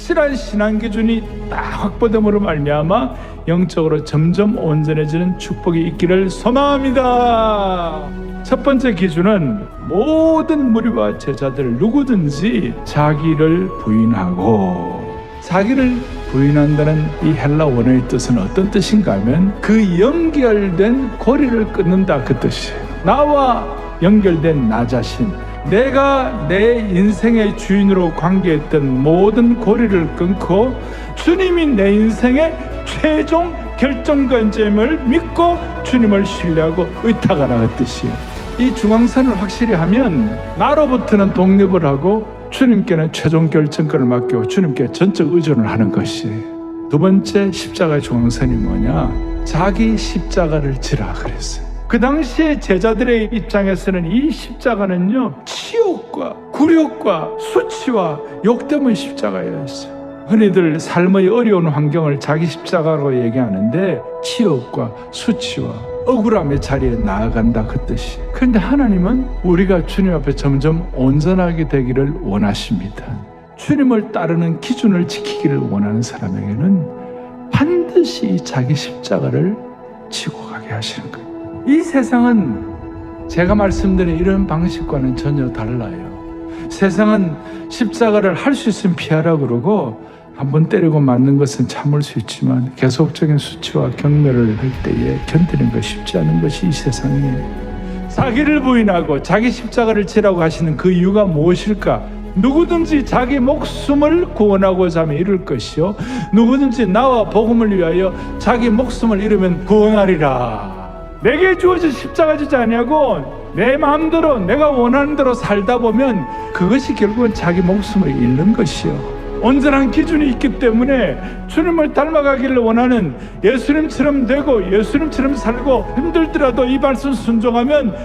확실한 신앙 기준이 딱 확보됨으로 말미암아 영적으로 점점 온전해지는 축복이 있기를 소망합니다. 첫 번째 기준은 모든 무리와 제자들 누구든지 자기를 부인하고 자기를 부인한다는 이 헬라 원어의 뜻은 어떤 뜻인가 하면 그 연결된 고리를 끊는다 그 뜻이에요. 나와 연결된 나 자신 내가 내 인생의 주인으로 관계했던 모든 고리를 끊고 주님이 내 인생의 최종 결정관점을 믿고 주님을 신뢰하고 의탁하라 그 뜻이에요. 이 중앙선을 확실히 하면 나로부터는 독립을 하고 주님께는 최종 결정권을 맡기고 주님께 전적 의존을 하는 것이 두 번째 십자가의 중앙선이 뭐냐 자기 십자가를 지라 그랬어요 그 당시에 제자들의 입장에서는 이 십자가는요 치욕과 굴욕과 수치와 욕 때문 십자가였어요 흔히들 삶의 어려운 환경을 자기 십자가로 얘기하는데 치욕과 수치와 억울함의 자리에 나아간다 그 뜻이. 그런데 하나님은 우리가 주님 앞에 점점 온전하게 되기를 원하십니다. 주님을 따르는 기준을 지키기를 원하는 사람에게는 반드시 이 자기 십자가를 지고 가게 하시는 거예요. 이 세상은 제가 말씀드린 이런 방식과는 전혀 달라요. 세상은 십자가를 할 수 있으면 피하라 그러고 한번 때리고 맞는 것은 참을 수 있지만 계속적인 수치와 경멸을 할 때에 견디는 것이 쉽지 않은 것이 이 세상이에요. 자기를 부인하고 자기 십자가를 지라고 하시는 그 이유가 무엇일까? 누구든지 자기 목숨을 구원하고자 하면 이룰 것이요 누구든지 나와 복음을 위하여 자기 목숨을 잃으면 구원하리라. 내게 주어진 십자가 지지 아니하고 내 마음대로 내가 원하는 대로 살다 보면 그것이 결국은 자기 목숨을 잃는 것이요. 온전한 기준이 있기 때문에 주님을 닮아가기를 원하는 예수님처럼 되고 예수님처럼 살고 힘들더라도 이 말씀 순종하면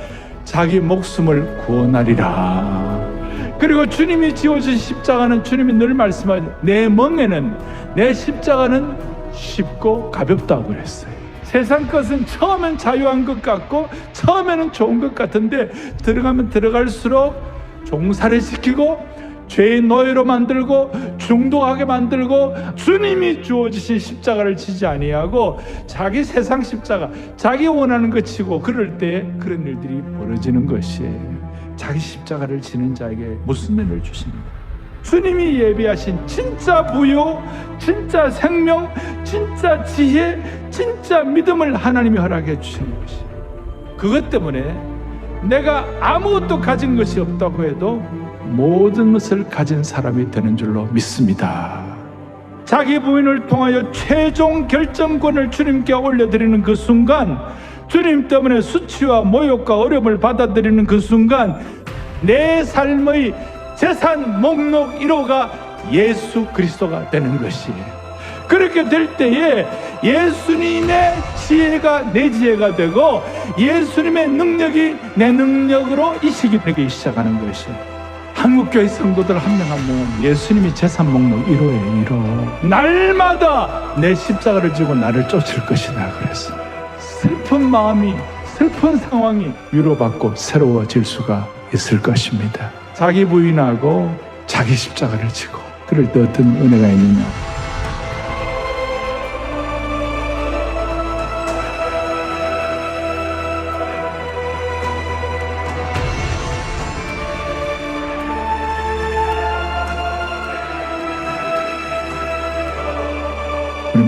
자기 목숨을 구원하리라. 그리고 주님이 지어진 십자가는 주님이 늘 말씀하죠. 내 멍에는 내 십자가는 쉽고 가볍다고 그랬어요. 세상 것은 처음엔 자유한 것 같고 처음에는 좋은 것 같은데 들어가면 들어갈수록 종살이 시키고 죄의 노예로 만들고 중독하게 만들고 주님이 주어지신 십자가를 지지 아니하고 자기 세상 십자가 자기 원하는 것 치고 그럴 때 그런 일들이 벌어지는 것이에요 자기 십자가를 지는 자에게 무슨 면을 주십니까? 주님이 예비하신 진짜 부요, 진짜 생명, 진짜 지혜, 진짜 믿음을 하나님이 허락해 주시는 것이. 그것 때문에 내가 아무것도 가진 것이 없다고 해도 모든 것을 가진 사람이 되는 줄로 믿습니다. 자기 부인을 통하여 최종 결정권을 주님께 올려드리는 그 순간, 주님 때문에 수치와 모욕과 어려움을 받아들이는 그 순간, 내 삶의 재산 목록 1호가 예수 그리스도가 되는 것이에요. 그렇게 될 때에 예수님의 지혜가 내 지혜가 되고 예수님의 능력이 내 능력으로 이식이 되기 시작하는 것이에요. 한국교회 성도들 한 명 한 명은 예수님이 재산 목록 1호에 1호. 날마다 내 십자가를 지고 나를 쫓을 것이다 그랬어. 슬픈 마음이 슬픈 상황이 위로받고 새로워질 수가 있을 것입니다. 자기 부인하고 자기 십자가를 지고 그럴 때 어떤 은혜가 있느냐?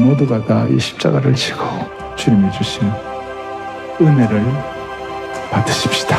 모두가 다 이 십자가를 지고 주님이 주신 은혜를 받으십시다.